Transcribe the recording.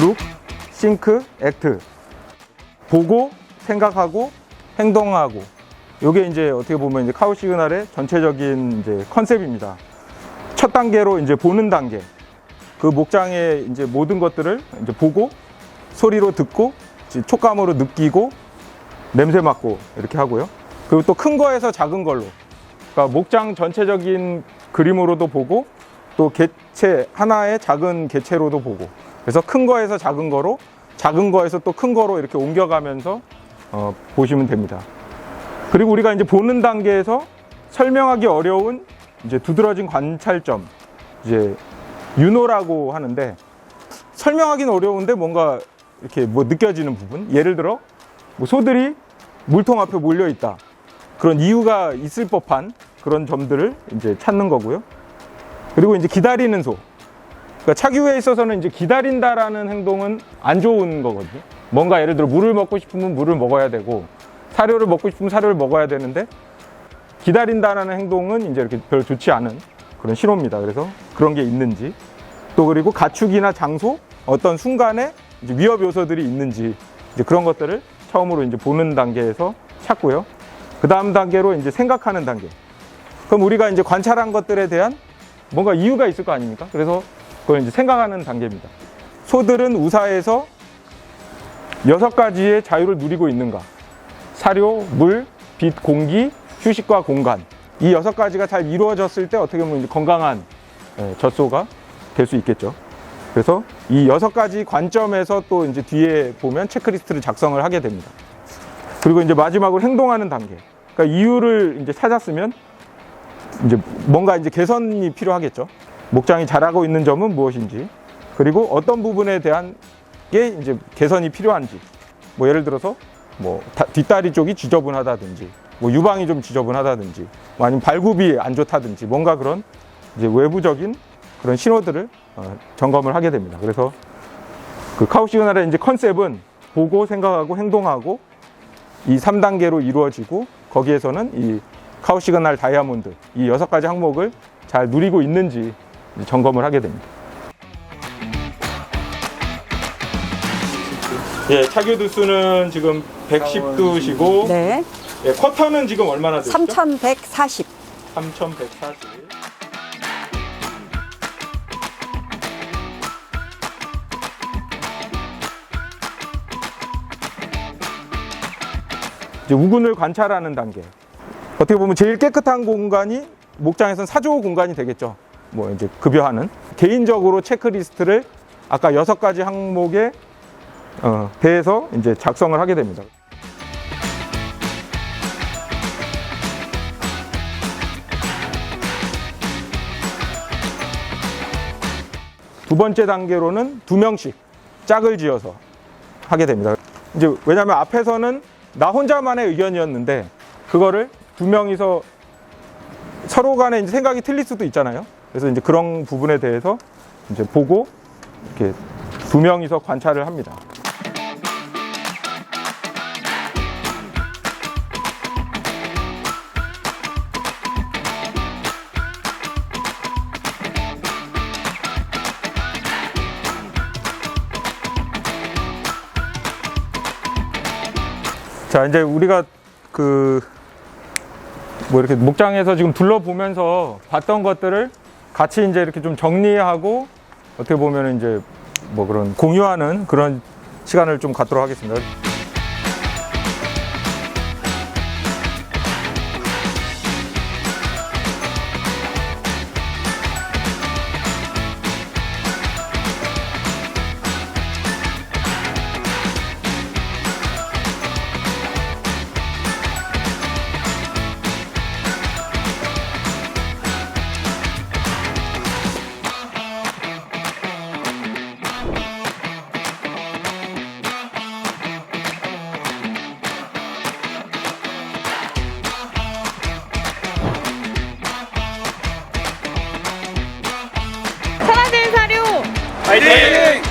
룩, 싱크, 액트. 보고, 생각하고, 행동하고. 요게 이제 어떻게 보면 이제 카우 시그널의 전체적인 이제 컨셉입니다. 첫 단계로 이제 보는 단계. 그 목장의 이제 모든 것들을 이제 보고, 소리로 듣고, 촉감으로 느끼고, 냄새 맡고 이렇게 하고요. 그리고 또 큰 거에서 작은 걸로. 그러니까 목장 전체적인 그림으로도 보고 또 개체 하나의 작은 개체로도 보고 그래서 큰 거에서 작은 거로 작은 거에서 또 큰 거로 이렇게 옮겨가면서 어, 보시면 됩니다. 그리고 우리가 이제 보는 단계에서 설명하기 어려운 이제 두드러진 관찰점 이제 윤호라고 하는데 설명하기는 어려운데 뭔가 이렇게 뭐 느껴지는 부분 예를 들어 뭐 소들이 물통 앞에 몰려 있다 그런 이유가 있을 법한 그런 점들을 이제 찾는 거고요. 그리고 이제 기다리는 소. 그러니까 차기후에 있어서는 이제 기다린다라는 행동은 안 좋은 거거든요. 뭔가 예를 들어 물을 먹고 싶으면 물을 먹어야 되고 사료를 먹고 싶으면 사료를 먹어야 되는데 기다린다라는 행동은 이제 이렇게 별로 좋지 않은 그런 신호입니다. 그래서 그런 게 있는지 또 그리고 가축이나 장소 어떤 순간에 위협 요소들이 있는지 이제 그런 것들을 처음으로 이제 보는 단계에서 찾고요. 그 다음 단계로 이제 생각하는 단계. 그럼 우리가 이제 관찰한 것들에 대한 뭔가 이유가 있을 거 아닙니까? 그래서 그걸 이제 생각하는 단계입니다. 소들은 우사에서 여섯 가지의 자유를 누리고 있는가? 사료, 물, 빛, 공기, 휴식과 공간. 이 여섯 가지가 잘 이루어졌을 때 어떻게 보면 이제 건강한 예, 젖소가 될 수 있겠죠. 그래서 이 여섯 가지 관점에서 또 이제 뒤에 보면 체크리스트를 작성을 하게 됩니다. 그리고 이제 마지막으로 행동하는 단계. 그러니까 이유를 이제 찾았으면 이제 뭔가 이제 개선이 필요하겠죠. 목장이 잘하고 있는 점은 무엇인지, 그리고 어떤 부분에 대한 게 이제 개선이 필요한지. 뭐 예를 들어서 뭐 다- 뒷다리 쪽이 지저분하다든지, 뭐 유방이 좀 지저분하다든지, 뭐 아니면 발굽이 안 좋다든지, 뭔가 그런 이제 외부적인 그런 신호들을 어, 점검을 하게 됩니다. 그래서 그 카우 시그널의 이제 컨셉은 보고 생각하고 행동하고 이 3단계로 이루어지고 거기에서는 이 카우 시그널 다이아몬드 이 여섯 가지 항목을 잘 누리고 있는지 점검을 하게 됩니다. 예, 차교 두수는 지금 110두시고 네. 예, 쿼터는 지금 얼마나 되죠? 3140. 3140. 이제 우군을 관찰하는 단계. 어떻게 보면 제일 깨끗한 공간이 목장에서는 사조 공간이 되겠죠. 뭐 이제 급여하는 개인적으로 체크리스트를 아까 여섯 가지 항목에 어, 대해서 이제 작성을 하게 됩니다. 두 번째 단계로는 두 명씩 짝을 지어서 하게 됩니다. 이제 왜냐하면 앞에서는 나 혼자만의 의견이었는데 그거를 두 명이서 서로 간에 이제 생각이 틀릴 수도 있잖아요. 그래서 이제 그런 부분에 대해서 이제 보고 이렇게 두 명이서 관찰을 합니다. 자, 이제 우리가 그, 뭐 이렇게 목장에서 지금 둘러보면서 봤던 것들을 같이 이제 이렇게 좀 정리하고 어떻게 보면 이제 뭐 그런 공유하는 그런 시간을 좀 갖도록 하겠습니다. Fighting!